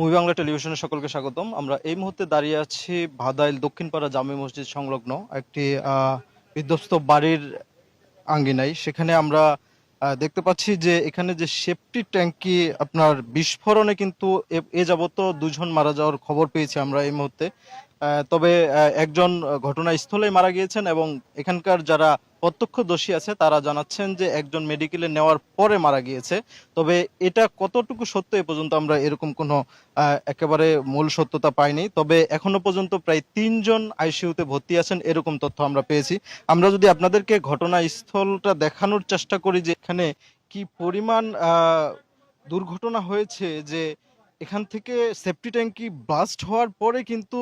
Movie Bangla টেলিভিশনের সকলকে স্বাগতম। আমরা এই মুহূর্তে দাঁড়িয়ে আছি ভাদাইল দক্ষিণপাড়া জামে মসজিদ সংলগ্ন একটি বিধ্বস্ত বাড়ির আঙ্গিনাই সেখানে আমরা দেখতে পাচ্ছি যে এখানে যে সেফটি ট্যাঙ্কি, আপনার বিস্ফোরণে কিন্তু এ- যাবত দুজন মারা যাওয়ার খবর পেয়েছি আমরা এই মুহূর্তে। তবে একজন ঘটনাস্থলে মারা গিয়েছেন এবং এখানকার যারা প্রত্যক্ষদর্শী আছে, তারা জানাচ্ছেন যে একজন মেডিকেলে নেওয়ার পরে মারা গিয়েছে। তবে এটা কতটুকু সত্য এ পর্যন্ত আমরা এরকম কোনো একেবারে মূল সত্যতা পাইনি। তবে এখনও পর্যন্ত প্রায় তিনজন আইসিইউতে ভর্তি আছেন, এরকম তথ্য আমরা পেয়েছি। আমরা যদি আপনাদেরকে ঘটনাস্থলটা দেখানোর চেষ্টা করি যে এখানে কি পরিমাণ দুর্ঘটনা হয়েছে, যে এখান থেকে সেফটি ট্যাঙ্কি ব্লাস্ট হওয়ার পরে কিন্তু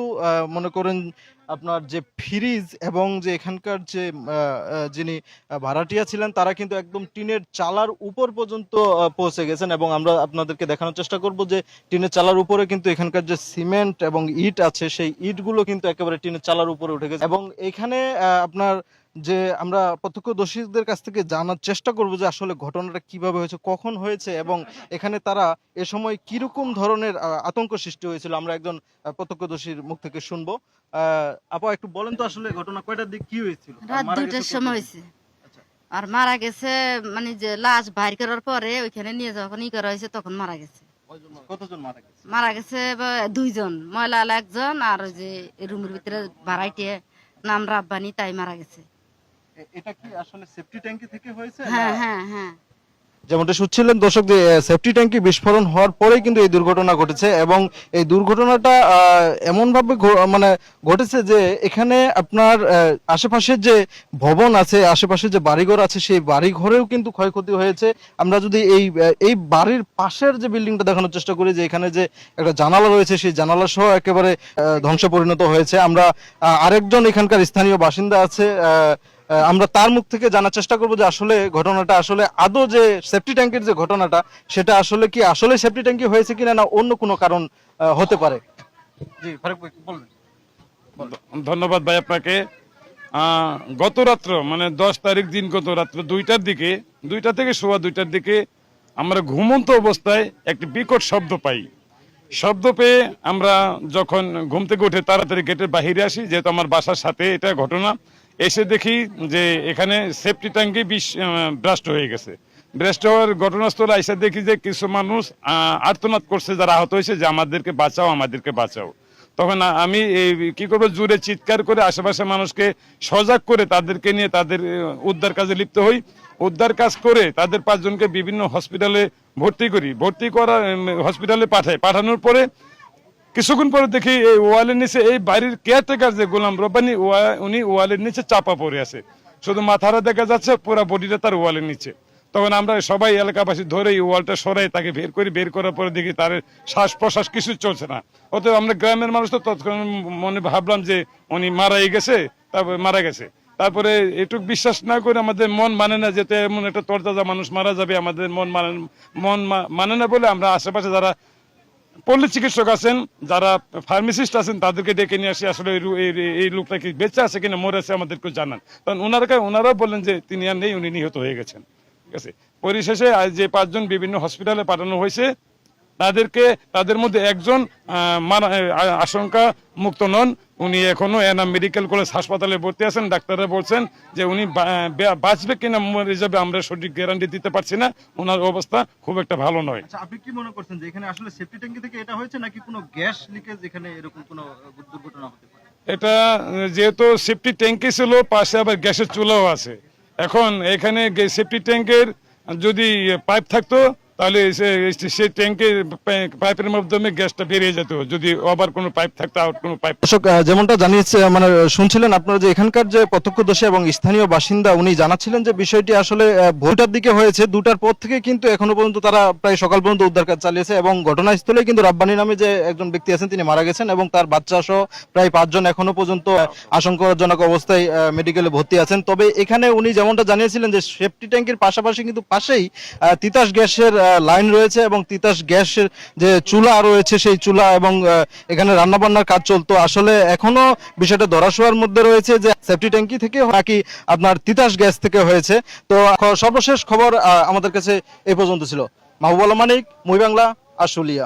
মনে করেন আপনার যে ফ্রিজ এবং যে এখানকার যে যিনি ভাড়াটিয়া ছিলেন, তারা কিন্তু একদম টিনের চালার উপর পর্যন্ত পৌঁছে গেছেন এবং আমরা আপনাদেরকে দেখানোর চেষ্টা করব যে টিনের চালার উপরে কিন্তু এখানকার যে সিমেন্ট এবং ইট আছে, সেই ইটগুলো কিন্তু একেবারে টিনের চালার উপরে উঠে গেছে এবং এখানে আপনার যে আমরা প্রত্যক্ষদর্শীদের কাছ থেকে জানার চেষ্টা করব যে আসলে ঘটনাটা কীভাবে হয়েছে কখন হয়েছে এবং এখানে তারা এ সময় কীরকম ধরনের আতঙ্ক সৃষ্টি হয়েছিল আমরা একজন প্রত্যক্ষদর্শীর মুখ থেকে শুনব। আপা একটু বলেন তো আসলে ঘটনা কয়টার দিক কি হয়েছিল? রাত দুটার সময় হয়েছে। আচ্ছা। আর মারা গেছে মানে যে লাশ বাইর করার পরে ওইখানে নিয়ে যখন ই করা হয়েছে তখন মারা গেছে। কতজন মারা গেছে? মারা গেছে দুইজন ময়লা একজন আর ওই যে রুমের ভিতরে ভাড়াইটিয়ে নাম রাব্বানি তাই মারা গেছে। এটা কি আসলে সেফটি ট্যাঙ্কি থেকে হয়েছে হ্যাঁ হ্যাঁ হ্যাঁ। যেমনটা শুনছিলেন দর্শক যে সেফটি ট্যাঙ্কি বিস্ফোরণ হওয়ার পরেই কিন্তু এই দুর্ঘটনা ঘটেছে এবং এই দুর্ঘটনাটা এমন ভাবে মানে ঘটেছে যে এখানে আপনার আশেপাশে যে ভবন আছে আশেপাশে যে বাড়িঘর আছে সেই বাড়িঘরেও কিন্তু ক্ষয়ক্ষতি হয়েছে। আমরা যদি এই এই বাড়ির পাশের যে বিল্ডিংটা দেখানোর চেষ্টা করি যে এখানে যে একটা জানালা রয়েছে সেই জানালা সহ একেবারে আহ, ধ্বংসে পরিণত হয়েছে। আমরা আরেকজন এখানকার স্থানীয় বাসিন্দা আছে আহ, আমরা তার মুখ থেকে জানার চেষ্টা করব যে আসলে ঘটনাটা আসলে আদৌ যে সেফটি ট্যাঙ্কের যে ঘটনাটা সেটা আসলে কি আসলে সেফটি ট্যাঙ্কি হয়েছে কিনা না অন্য কোনো কারণ হতে পারে? জি ফারুক ভাই বলবেন। ধন্যবাদ ভাই আপনাকে। গত রাত্র মানে দশ তারিখ দিন গত রাত্র দুইটার দিকে দুইটা থেকে সোয়া দুইটার দিকে আমরা ঘুমন্ত অবস্থায় একটি বিকট শব্দ পাই। শব্দ পেয়ে আমরা যখন ঘুম থেকে উঠে তাড়াতাড়ি গেটের বাহিরে আসি যেহেতু আমার বাসার সাথে এটা ঘটনা এসে দেখি যে এখানে সেফটি ট্যাঙ্কি বিষ ব্রাস্ট হয়ে গেছে। ব্রাস্ট হওয়ার ঘটনাস্থলে এসে দেখি যে কিছু মানুষ আর্তনাদ করছে, যারা আহত হয়েছে, যে আমাদেরকে বাঁচাও আমাদেরকে বাঁচাও। তখন আমি এই, কি করব, জুড়ে চিৎকার করে আশেপাশে মানুষকে সজাগ করে তাদেরকে নিয়ে তাদের উদ্ধার কাজে লিপ্ত হই। উদ্ধার কাজ করে তাদের পাঁচজনকে বিভিন্ন হসপিটালে ভর্তি করি। ভর্তি করা হসপিটালে পাঠাই। পাঠানোর পরে কিছুক্ষণ পরে দেখি এই ওয়ালের নিচে, এই বাড়ির কেয়ারটেকার যে গোলাম রব্বানি উনি ওয়ালের নিচে চাপা পড়ে আছে। শুধু মাথাটা দেখা যাচ্ছে, পুরো বডিটা তার ওয়ালের নিচে। তখন আমরা সবাই এলাকাবাসী ধরে এই ওয়ালটা সরাই, তাকে বের করি। বের করার পরে দেখি তার শ্বাস প্রশ্বাস কিছু চলছে না। অতএব আমরা গ্রামের মানুষ তো তৎক্ষণ মনে ভাবলাম যে উনি মারাই গেছে, তারপরে মারা গেছে। তারপরে এটুক বিশ্বাস না করে আমাদের মন মানে না যেতে এমন একটা তরতাজা মানুষ মারা যাবে, আমাদের মন মানে মন মানে না বলে আমরা আশেপাশে যারা পল্লী চিকিৎসক আছেন, যারা ফার্মেসিস্ট আছেন, তাদেরকে ডেকে নিয়ে আসি। আসলে এই লোকটা কি বেঁচে আছে কিনা মরে আছে আমাদেরকে জানান। কারণ ওনারা ওনারাও বললেন যে তিনি আর নেই, উনি নিহত হয়ে গেছেন। ঠিক আছে? পরিশেষে যে পাঁচজন বিভিন্ন হসপিটালে পাঠানো হয়েছে তাদেরকে তাদের মধ্যে একজন আশঙ্কা মুক্ত নন। উনি এখনও এনাম মেডিকেল কলেজ হাসপাতালে ভর্তি আছেন। ডাক্তাররা বলছেন যে উনি বাঁচবে কিনা মরে যাবে আমরা সঠিক গ্যারান্টি দিতে পারছি না। ওনার অবস্থা খুব একটা ভালো নয়। আচ্ছা আপনি কি মনে করছেন যে এখানে আসলে সেফটি ট্যাঙ্কি থেকে এটা হয়েছে নাকি কোনো গ্যাস লিকেজ এখানে এরকম কোনো দুর্ঘটনা হতে পারে? এটা যেহেতু সেফটি ট্যাঙ্কি ছিল পাশে আবার গ্যাসের চুলাও আছে। এখন এখানে সেফটি ট্যাঙ্কের যদি পাইপ থাকতো তাহলে সেই ট্যাঙ্কের পা- পাইপের মাধ্যমে গ্যাসটা বেরিয়ে যেত। যদি আবার কোনো পাইপ থাকতো আর কোনো পাইপ দর্শক যেমনটা জানিয়েছে মানে শুনছিলেন আপনারা যে এখানকার যে প্রত্যক্ষদর্শী এবং স্থানীয় বাসিন্দা, উনি জানাচ্ছিলেন যে বিষয়টি আসলে ভোরটার দিকে হয়েছে। দুটার পর থেকে কিন্তু এখনও পর্যন্ত তারা প্রায় সকাল পর্যন্ত উদ্ধার কাজ চালিয়েছে এবং ঘটনাস্থলে কিন্তু রাব্বানি নামে যে একজন ব্যক্তি আছেন, তিনি মারা গেছেন এবং তার বাচ্চা সহ প্রায় পাঁচজন এখনও পর্যন্ত আশঙ্কাজনক অবস্থায় মেডিকেলে ভর্তি আছেন। তবে এখানে উনি যেমনটা জানিয়েছিলেন যে সেফটি ট্যাঙ্কের পাশাপাশি কিন্তু পাশেই তিতাস গ্যাসের লাইন রয়েছে এবং তিতাস গ্যাসের যে চুলা রয়েছে, সেই চুলা এবং এখানে রান্নাবান্নার কাজ চলতো। আসলে এখনও বিষয়টা ধরাশোয়ার মধ্যে রয়েছে যে সেফটি ট্যাঙ্কি থেকে নাকি আপনার তিতাস গ্যাস থেকে হয়েছে। তো সর্বশেষ খবর আমাদের কাছে এই পর্যন্ত ছিল। মাহবুব আলমানিক মুই বাংলা, আশুলিয়া।